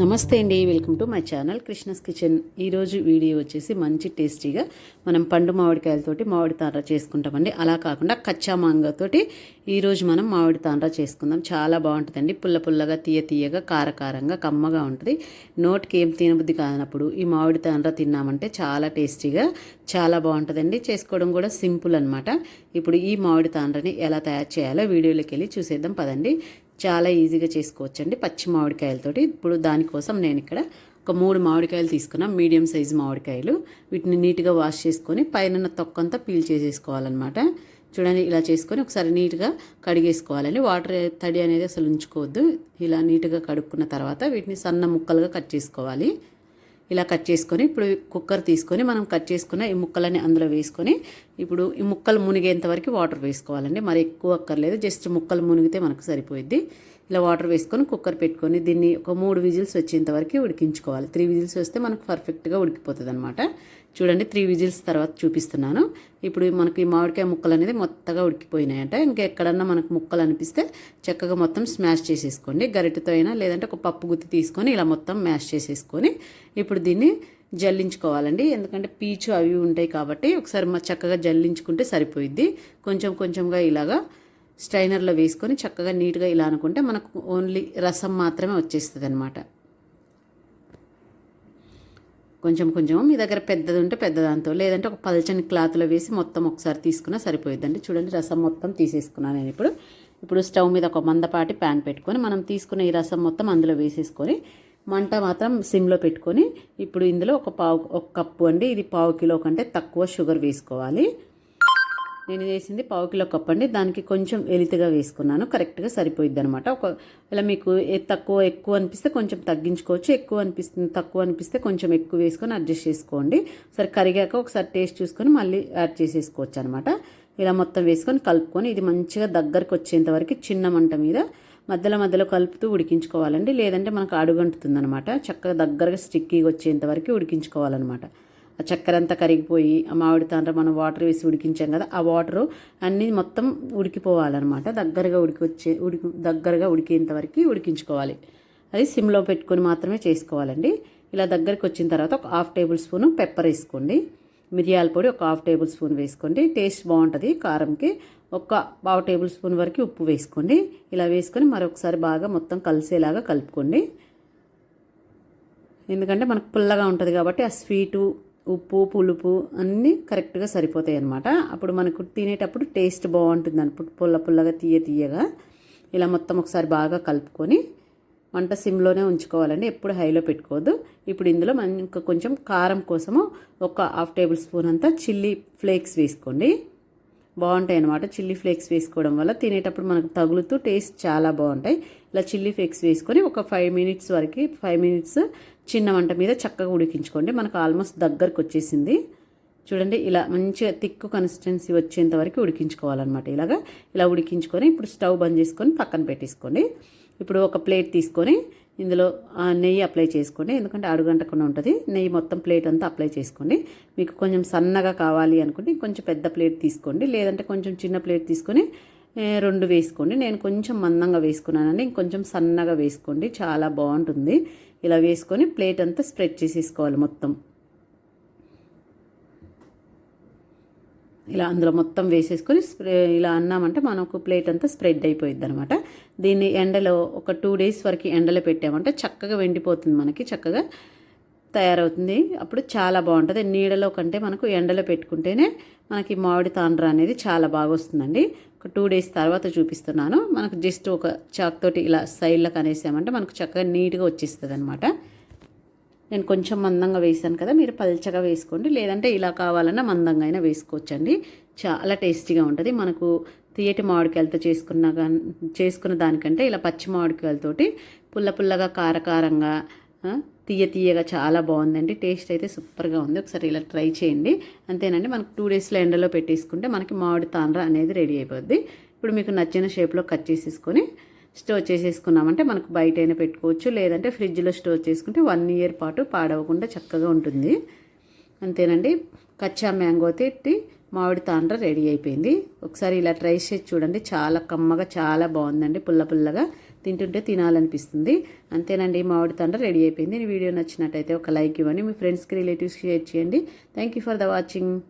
నమస్తే అండి. Welcome to my channel Krishna's kitchen. ఈరోజు వీడియో వచ్చేసి మంచి టేస్టీగా మనం పండు మామిడికాయలతోటి మామిడి తాండ్ర చేసుకుంటామండి. అలా కాకుండా కచ్చా మాంగతోటి ఈరోజు మనం మామిడి తాండ్ర చేసుకుందాం. చాలా బాగుంటుందండి. పుల్ల పుల్లగా తీయ తీయగా కారకారంగా కమ్మగా ఉంటుంది. నోటికి ఏం తినబుద్ధి కానప్పుడు ఈ మామిడి తాండ్ర తిన్నామంటే చాలా టేస్టీగా చాలా బాగుంటుందండి. చేసుకోవడం కూడా సింపుల్ అనమాట ఇప్పుడు ఈ మామిడి తాండ్రని ఎలా తయారు చేయాలో వీడియోలోకి వెళ్ళి చూసేద్దాం. పదండి. చాలా ఈజీగా చేసుకోవచ్చండి పచ్చి మామిడికాయలతోటి. ఇప్పుడు దానికోసం నేను ఇక్కడ ఒక మూడు మామిడికాయలు తీసుకున్నాం మీడియం సైజు మామిడికాయలు. వీటిని నీట్గా వాష్ చేసుకొని పైన తొక్కంతా పీల్ చేసేసుకోవాలన్నమాట. చూడండి ఇలా చేసుకొని ఒకసారి నీట్గా కడిగేసుకోవాలండి. వాటర్ తడి అనేది అసలు ఉంచుకోవద్దు. ఇలా నీట్గా కడుక్కున్న తర్వాత వీటిని సన్న ముక్కలుగా కట్ చేసుకోవాలి. ఇలా కట్ చేసుకొని ఇప్పుడు కుక్కర్ తీసుకొని మనం కట్ చేసుకున్న ఈ ముక్కలని అందులో వేసుకొని ఇప్పుడు ఈ ముక్కలు మునిగేంత వరకు వాటర్ వేసుకోవాలండి. మరి ఎక్కువ అక్కర్లేదు. జస్ట్ ముక్కలు మునిగితే మనకు సరిపోయిద్ది. ఇలా వాటర్ వేసుకొని కుక్కర్ పెట్టుకొని దీన్ని ఒక మూడు విజిల్స్ వచ్చేంత వరకు ఉడికించుకోవాలి. త్రీ విజిల్స్ వస్తే మనకు పర్ఫెక్ట్గా ఉడికిపోతుంది అనమాట చూడండి త్రీ విజిల్స్ తర్వాత చూపిస్తున్నాను. ఇప్పుడు మనకి మామిడికాయ ముక్కలు అనేది మొత్తగా ఉడికిపోయినాయంట. ఇంకా ఎక్కడన్నా మనకు ముక్కలు అనిపిస్తే చక్కగా మొత్తం స్మాష్ చేసేసుకోండి. గరిటెతో అయినా లేదంటే ఒక పప్పు గుత్తి తీసుకొని ఇలా మొత్తం మ్యాష్ చేసేసుకొని ఇప్పుడు దీన్ని జల్లించుకోవాలండి. ఎందుకంటే పీచు అవి ఉంటాయి కాబట్టి ఒకసారి చక్కగా జల్లించుకుంటే సరిపోయిద్ది. కొంచెం కొంచెంగా ఇలాగా స్ట్రైనర్లో వేసుకొని చక్కగా నీట్గా ఇలా అనుకుంటే మనకు ఓన్లీ రసం మాత్రమే వచ్చేస్తుంది అనమాట కొంచెం కొంచెం మీ దగ్గర పెద్దది ఉంటే పెద్దదాంతో లేదంటే ఒక పల్చని క్లాత్లో వేసి మొత్తం ఒకసారి తీసుకున్నా సరిపోయిద్దండి. చూడండి రసం మొత్తం తీసేసుకున్నాను నేను ఇప్పుడు. ఇప్పుడు స్టవ్ మీద ఒక మందపాటి ప్యాన్ పెట్టుకొని మనం తీసుకున్న ఈ రసం మొత్తం అందులో వేసేసుకొని మంట మాత్రం సిమ్లో పెట్టుకొని ఇప్పుడు ఇందులో ఒక పావు ఒక కప్పు అండి. ఇది పావు కిలో కంటే తక్కువ షుగర్ వేసుకోవాలి. నేను వేసింది పావు కిలో కప్ అండి. దానికి కొంచెం ఎలితగా వేసుకున్నాను. కరెక్ట్గా సరిపోయిద్ది అనమాట ఒక ఇలా మీకు తక్కువ ఎక్కువ అనిపిస్తే కొంచెం తగ్గించుకోవచ్చు. ఎక్కువ అనిపిస్తుంది తక్కువ అనిపిస్తే కొంచెం ఎక్కువ వేసుకొని అడ్జస్ట్ చేసుకోండి. సరే కరిగాక ఒకసారి టేస్ట్ చూసుకొని మళ్ళీ యాడ్ చేసేసుకోవచ్చు అనమాట ఇలా మొత్తం వేసుకొని కలుపుకొని ఇది మంచిగా దగ్గరకు వచ్చేంత వరకు చిన్న మంట మీద మధ్యలో మధ్యలో కలుపుతూ ఉడికించుకోవాలండి. లేదంటే మనకు అడుగంటుతుంది అనమాట చక్కగా దగ్గరగా స్టిక్కీగా వచ్చేంత వరకు ఉడికించుకోవాలన్నమాట. ఆ చక్కెర అంతా కరిగిపోయి ఆ మామిడి తాండ్ర మనం వాటర్ వేసి ఉడికించాం కదా ఆ వాటరు అన్నీ మొత్తం ఉడికిపోవాలన్నమాట. దగ్గరగా ఉడికి వచ్చే ఉడికి దగ్గరగా ఉడికేంత వరకు ఉడికించుకోవాలి. అది సిమ్లో పెట్టుకొని మాత్రమే చేసుకోవాలండి. ఇలా దగ్గరికి వచ్చిన తర్వాత ఒక హాఫ్ టేబుల్ స్పూన్ పెప్పర్ వేసుకోండి. మిరియాల పొడి ఒక హాఫ్ టేబుల్ స్పూన్ వేసుకోండి. టేస్ట్ బాగుంటుంది. కారంకి ఒక పావు టేబుల్ స్పూన్ వరకు ఉప్పు వేసుకోండి. ఇలా వేసుకొని మరొకసారి బాగా మొత్తం కలిసేలాగా కలుపుకోండి. ఎందుకంటే మనకు పుల్లగా ఉంటుంది కాబట్టి ఆ స్వీటు ఉప్పు పులుపు అన్నీ కరెక్ట్గా సరిపోతాయి అనమాట అప్పుడు మనకు తినేటప్పుడు టేస్ట్ బాగుంటుంది అనమాట పుల్ల పుల్లగా తీయ తీయగా. ఇలా మొత్తం ఒకసారి బాగా కలుపుకొని వంట సిమ్లోనే ఉంచుకోవాలండి. ఎప్పుడు హైలో పెట్టుకోవద్దు. ఇప్పుడు ఇందులో మనం ఇంకా కొంచెం కారం కోసము ఒక హాఫ్ టేబుల్ స్పూన్ అంతా చిల్లీ ఫ్లేక్స్ వేసుకోండి. బాగుంటాయి అనమాట చిల్లీ ఫ్లేక్స్ వేసుకోవడం వల్ల తినేటప్పుడు మనకు తగులుతూ టేస్ట్ చాలా బాగుంటాయి. ఇలా చిల్లీ ఫ్లేక్స్ వేసుకొని ఒక ఫైవ్ మినిట్స్ వరకు ఫైవ్ మినిట్స్ చిన్న వంట మీద చక్కగా ఉడికించుకోండి. మనకు ఆల్మోస్ట్ దగ్గరకు వచ్చేసింది. చూడండి ఇలా మంచిగా తిక్కు కన్సిస్టెన్సీ వచ్చేంత వరకు ఉడికించుకోవాలన్నమాట ఇలాగా. ఇలా ఉడికించుకొని ఇప్పుడు స్టవ్ బంద్ చేసుకొని పక్కన పెట్టేసుకోండి. ఇప్పుడు ఒక ప్లేట్ తీసుకొని ఇందులో నెయ్యి అప్లై చేసుకోండి. ఎందుకంటే అడుగంటకుండా ఉంటుంది. నెయ్యి మొత్తం ప్లేట్ అంతా అప్లై చేసుకోండి. మీకు కొంచెం సన్నగా కావాలి అనుకుంటే కొంచెం పెద్ద ప్లేట్ తీసుకోండి. లేదంటే కొంచెం చిన్న ప్లేట్ తీసుకొని రెండు వేసుకోండి. నేను కొంచెం మందంగా వేసుకున్నానండి. ఇంకొంచెం సన్నగా వేసుకోండి. చాలా బాగుంటుంది. ఇలా వేసుకొని ప్లేట్ అంతా స్ప్రెడ్ చేసేసుకోవాలి మొత్తం. ఇలా అందులో మొత్తం వేసేసుకొని స్ప్రే ఇలా అన్నామంటే మనకు ప్లేట్ అంతా స్ప్రెడ్ అయిపోయింది అనమాట దీన్ని ఎండలో ఒక టూ డేస్ వరకు ఎండలో పెట్టామంటే చక్కగా వెండిపోతుంది మనకి చక్కగా తయారవుతుంది. అప్పుడు చాలా బాగుంటుంది. నీడలో కంటే మనకు ఎండలో పెట్టుకుంటేనే మనకి మామిడి తాండ్ర అనేది చాలా బాగా వస్తుందండి. ఒక టూ డేస్ తర్వాత చూపిస్తున్నాను. మనకు జస్ట్ ఒక చాక్ తోటి ఇలా సైడ్లకు అనేసామంటే మనకు చక్కగా నీట్గా వచ్చేస్తుంది అనమాట నేను కొంచెం మందంగా వేసాను కదా మీరు పల్చగా వేసుకోండి. లేదంటే ఇలా కావాలన్నా మందంగా అయినా వేసుకోవచ్చండి. చాలా టేస్టీగా ఉంటుంది. మనకు తీయటి మామిడికాయలతో చేసుకున్న చేసుకున్న దానికంటే ఇలా పచ్చి మామిడికాయలతోటి పుల్ల పుల్లగా కారకారంగా తీయ తీయగా చాలా బాగుందండి. టేస్ట్ అయితే సూపర్గా ఉంది. ఒకసారి ఇలా ట్రై చేయండి. అంతేనండి. మనకు టూ డేస్లో ఎండలో పెట్టేసుకుంటే మనకి మామిడి తాండ్ర అనేది రెడీ అయిపోద్ది. ఇప్పుడు మీకు నచ్చిన షేప్లో కట్ చేసేసుకొని స్టోర్ చేసేసుకున్నామంటే మనకు బయట అయినా పెట్టుకోవచ్చు. లేదంటే ఫ్రిడ్జ్లో స్టోర్ చేసుకుంటే వన్ ఇయర్ పాటు పాడవకుండా చక్కగా ఉంటుంది. అంతేనండి. కచ్చా మ్యాంగో తిట్టి మామిడి తాండ్ర రెడీ అయిపోయింది. ఒకసారి ఇలా ట్రై చేసి చూడండి. చాలా కమ్మగా చాలా బాగుందండి. పుల్ల పుల్లగా తింటుంటే తినాలనిపిస్తుంది. అంతేనండి. మామిడి తండ్ర రెడీ అయిపోయింది. వీడియో నచ్చినట్టయితే ఒక లైక్ ఇవ్వండి. మీ ఫ్రెండ్స్కి రిలేటివ్స్కి షేర్ చేయండి. Thank you for the watching.